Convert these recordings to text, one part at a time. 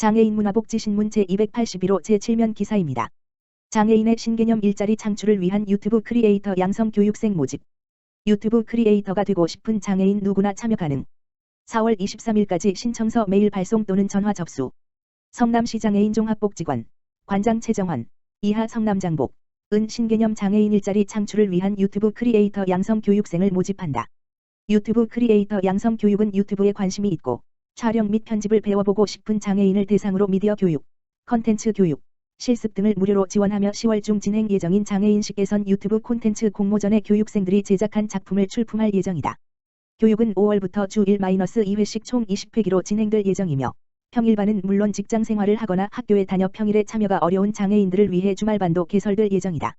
장애인 문화복지신문 제281호 제7면 기사입니다. 장애인의 신개념 일자리 창출을 위한 유튜브 크리에이터 양성 교육생 모집. 유튜브 크리에이터가 되고 싶은 장애인 누구나 참여 가능. 4월 23일까지 신청서 메일 발송 또는 전화 접수. 성남시 장애인 종합복지관, 관장 최정환, 이하 성남장복, 은 신개념 장애인 일자리 창출을 위한 유튜브 크리에이터 양성 교육생을 모집한다. 유튜브 크리에이터 양성 교육은 유튜브에 관심이 있고 촬영 및 편집을 배워보고 싶은 장애인을 대상으로 미디어 교육, 컨텐츠 교육, 실습 등을 무료로 지원하며 10월 중 진행 예정인 장애인식 개선 유튜브 콘텐츠 공모전에 교육생들이 제작한 작품을 출품할 예정이다. 교육은 5월부터 주 1-2회씩 총 20회기로 진행될 예정이며 평일반은 물론 직장 생활을 하거나 학교에 다녀 평일에 참여가 어려운 장애인들을 위해 주말반도 개설될 예정이다.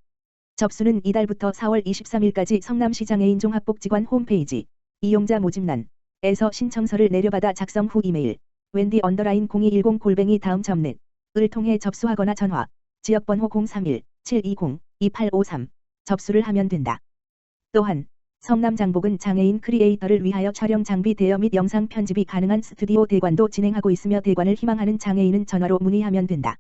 접수는 이달부터 4월 23일까지 성남시 장애인 종합복지관 홈페이지 이용자 모집란 에서 신청서를 내려받아 작성 후 이메일 웬디 언더라인 0210 골뱅이 다음 점넷 을 통해 접수하거나 전화 지역번호 031-720-2853 접수를 하면 된다. 또한 성남 장복은 장애인 크리에이터를 위하여 촬영 장비 대여 및 영상 편집이 가능한 스튜디오 대관도 진행하고 있으며 대관을 희망하는 장애인은 전화로 문의하면 된다.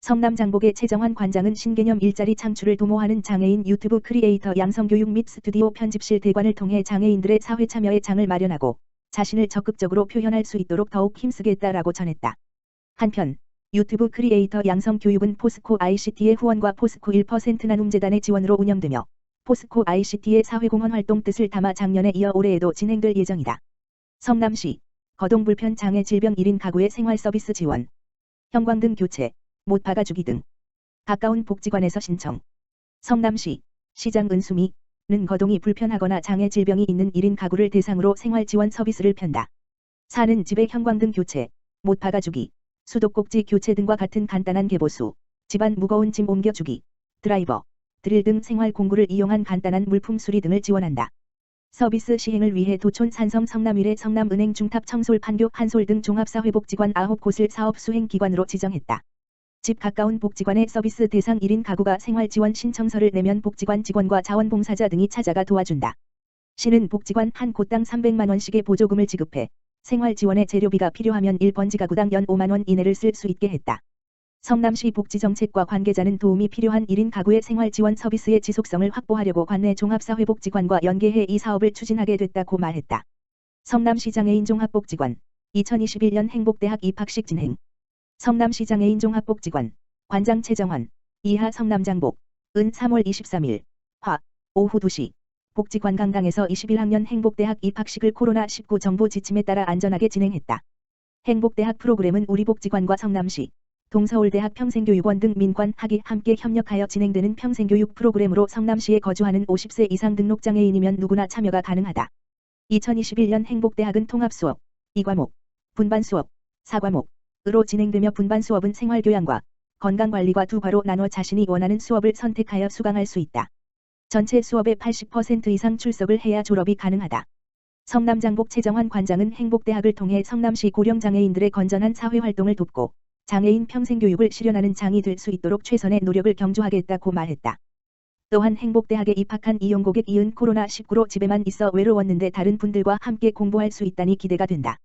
성남 장복의 최정환 관장은 신개념 일자리 창출을 도모하는 장애인 유튜브 크리에이터 양성교육 및 스튜디오 편집실 대관을 통해 장애인들의 사회 참여의 장을 마련하고 자신을 적극적으로 표현할 수 있도록 더욱 힘쓰겠다라고 전했다. 한편 유튜브 크리에이터 양성 교육은 포스코 ICT의 후원과 포스코 1% 나눔재단의 지원으로 운영되며 포스코 ICT의 사회공헌 활동 뜻을 담아 작년에 이어 올해에도 진행될 예정이다. 성남시 거동불편 장애 질병 1인 가구의 생활 서비스 지원 형광등 교체 못 박아주기 등 가까운 복지관에서 신청 성남시 시장 은수미 는 거동이 불편하거나 장애 질병이 있는 1인 가구를 대상으로 생활 지원 서비스를 편다. 사는 집의 형광등 교체, 못 박아주기, 수도꼭지 교체 등과 같은 간단한 개보수, 집안 무거운 짐 옮겨주기, 드라이버, 드릴 등 생활 공구를 이용한 간단한 물품 수리 등을 지원한다. 서비스 시행을 위해 도촌 산성 성남일의 성남은행 중탑 청솔 판교 한솔 등 종합사회복지관 9곳을 사업 수행기관으로 지정했다. 집 가까운 복지관의 서비스 대상 1인 가구가 생활지원 신청서를 내면 복지관 직원과 자원봉사자 등이 찾아가 도와준다. 시는 복지관 한 곳당 300만원씩의 보조금을 지급해 생활지원에 재료비가 필요하면 1번지 가구당 연 5만원 이내를 쓸 수 있게 했다. 성남시 복지정책과 관계자는 도움이 필요한 1인 가구의 생활지원 서비스의 지속성을 확보하려고 관내 종합사회복지관과 연계해 이 사업을 추진하게 됐다고 말했다. 성남시 장애인 종합복지관 2021년 행복대학 입학식 진행 성남시 장애인 종합복지관 관장 최정환 이하 성남장복 은 3월 23일 화 오후 2시 복지관광당에서 21학년 행복대학 입학식을 코로나19 정부 지침에 따라 안전하게 진행했다. 행복대학 프로그램은 우리 복지관과 성남시 동서울대학 평생교육원 등 민관 학이 함께 협력하여 진행되는 평생교육 프로그램으로 성남시에 거주하는 50세 이상 등록장애인이면 누구나 참여가 가능하다. 2021년 행복대학은 통합수업, 2과목, 분반수업, 4과목 으로 진행되며 분반 수업은 생활교양과 건강관리과 두 과로 나눠 자신이 원하는 수업을 선택하여 수강할 수 있다. 전체 수업의 80% 이상 출석을 해야 졸업이 가능하다. 성남장복 최정환 관장은 행복대학을 통해 성남시 고령장애인들의 건전한 사회활동을 돕고 장애인 평생교육을 실현하는 장이 될 수 있도록 최선의 노력을 경주하겠다고 말했다. 또한 행복대학에 입학한 이용 고객 이은 코로나19로 집에만 있어 외로웠는데 다른 분들과 함께 공부할 수 있다니 기대가 된다.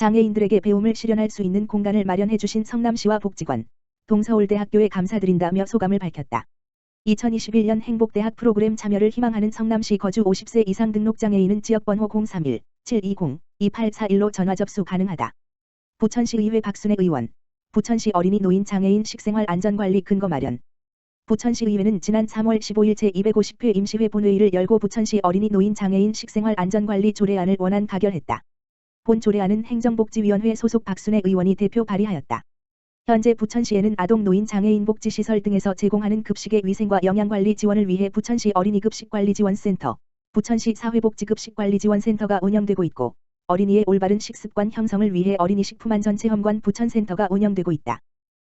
장애인들에게 배움을 실현할 수 있는 공간을 마련해 주신 성남시와 복지관, 동서울대학교에 감사드린다며 소감을 밝혔다. 2021년 행복대학 프로그램 참여를 희망하는 성남시 거주 50세 이상 등록장애인은 지역번호 031-720-2841로 전화 접수 가능하다. 부천시의회 박순애 의원 부천시 어린이 노인 장애인 식생활 안전관리 근거 마련. 부천시의회는 지난 3월 15일 제250회 임시회 본회의를 열고 부천시 어린이 노인 장애인 식생활 안전관리 조례안을 원안 가결했다. 본 조례안은 행정복지위원회 소속 박순애 의원이 대표 발의하였다. 현재 부천시에는 아동 노인 장애인 복지시설 등에서 제공하는 급식의 위생과 영양관리 지원을 위해 부천시 어린이급식관리지원센터, 부천시 사회복지급식관리지원센터가 운영되고 있고 어린이의 올바른 식습관 형성을 위해 어린이 식품안전 체험관 부천센터가 운영되고 있다.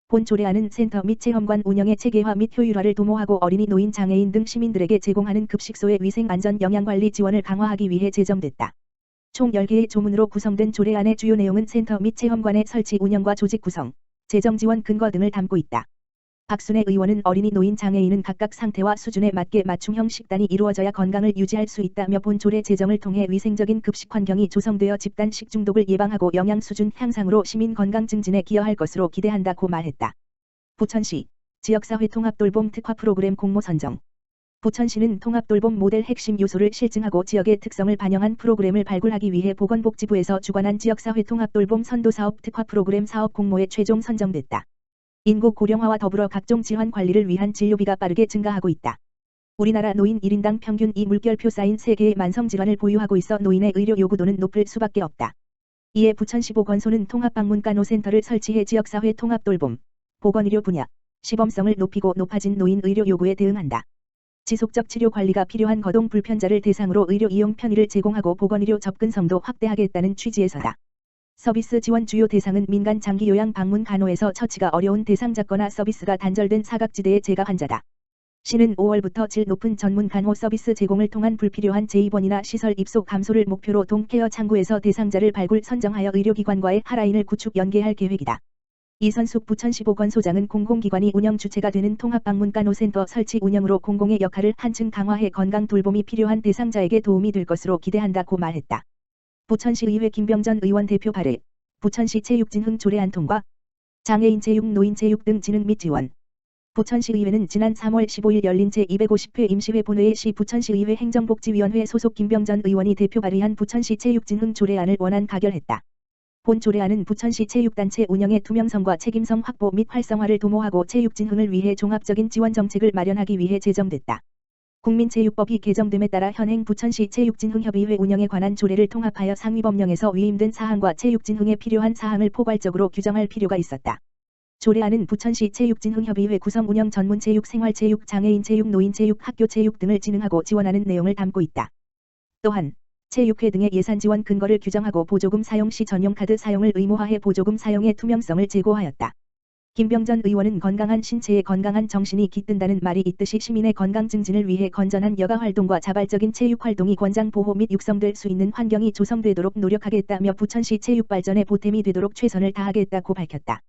본 조례안은 센터 및 체험관 운영의 체계화 및 효율화를 도모하고 어린이 노인 장애인 등 시민들에게 제공하는 급식소의 위생 안전 영양관리 지원을 강화하기 위해 제정됐다. 총 10개의 조문으로 구성된 조례 안의 주요 내용은 센터 및 체험관의 설치 운영과 조직 구성, 재정 지원 근거 등을 담고 있다. 박순애 의원은 어린이 노인 장애인은 각각 상태와 수준에 맞게 맞춤형 식단이 이루어져야 건강을 유지할 수 있다며 본 조례 제정을 통해 위생적인 급식 환경이 조성되어 집단 식중독을 예방하고 영양 수준 향상으로 시민 건강 증진에 기여할 것으로 기대한다고 말했다. 부천시 지역사회 통합 돌봄 특화 프로그램 공모 선정 부천시는 통합돌봄 모델 핵심 요소를 실증하고 지역의 특성을 반영한 프로그램을 발굴하기 위해 보건복지부에서 주관한 지역사회 통합돌봄 선도사업 특화 프로그램 사업 공모에 최종 선정됐다. 인구 고령화와 더불어 각종 질환 관리를 위한 진료비가 빠르게 증가하고 있다. 우리나라 노인 1인당 평균 이 물결표 쌓인 3개의 만성질환을 보유하고 있어 노인의 의료 요구도는 높을 수밖에 없다. 이에 부천시 보건소는 통합방문간호센터를 설치해 지역사회 통합돌봄, 보건의료 분야, 시범성을 높이고 높아진 노인 의료 요구에 대응한다. 지속적 치료 관리가 필요한 거동 불편자를 대상으로 의료 이용 편의를 제공하고 보건의료 접근성도 확대하겠다는 취지에서다. 서비스 지원 주요 대상은 민간 장기 요양 방문 간호에서 처치가 어려운 대상자거나 서비스가 단절된 사각지대의 재가 환자다. 시는 5월부터 질 높은 전문 간호 서비스 제공을 통한 불필요한 재입원이나 시설 입소 감소를 목표로 동케어 창구에서 대상자를 발굴 선정하여 의료기관과의 하라인을 구축 연계할 계획이다. 이선숙 부천시 보건소장은 공공기관이 운영 주체가 되는 통합방문간호센터 설치 운영으로 공공의 역할을 한층 강화해 건강 돌봄이 필요한 대상자에게 도움이 될 것으로 기대한다고 말했다. 부천시의회 김병전 의원 대표 발의, 부천시 체육진흥 조례안 통과, 장애인 체육 노인 체육 등 진흥 및 지원. 부천시의회는 지난 3월 15일 열린 제250회 임시회 본회의 시 부천시의회 행정복지위원회 소속 김병전 의원이 대표 발의한 부천시 체육진흥 조례안을 원안 가결했다. 본 조례안은 부천시 체육단체 운영의 투명성과 책임성 확보 및 활성화를 도모하고 체육 진흥을 위해 종합적인 지원 정책을 마련하기 위해 제정됐다. 국민체육법이 개정됨에 따라 현행 부천시 체육진흥협의회 운영에 관한 조례를 통합하여 상위법령에서 위임된 사항과 체육진흥에 필요한 사항을 포괄적으로 규정할 필요가 있었다. 조례안은 부천시 체육진흥협의회 구성 운영 전문 체육 생활 체육 장애인 체육 노인 체육 학교 체육 등을 진흥하고 지원하는 내용을 담고 있다. 또한 체육회 등의 예산 지원 근거를 규정하고 보조금 사용 시 전용 카드 사용을 의무화해 보조금 사용의 투명성을 제고하였다. 김병전 의원은 건강한 신체에 건강한 정신이 깃든다는 말이 있듯이 시민의 건강 증진을 위해 건전한 여가 활동과 자발적인 체육 활동이 권장 보호 및 육성될 수 있는 환경이 조성되도록 노력하겠다며 부천시 체육 발전에 보탬이 되도록 최선을 다하겠다고 밝혔다.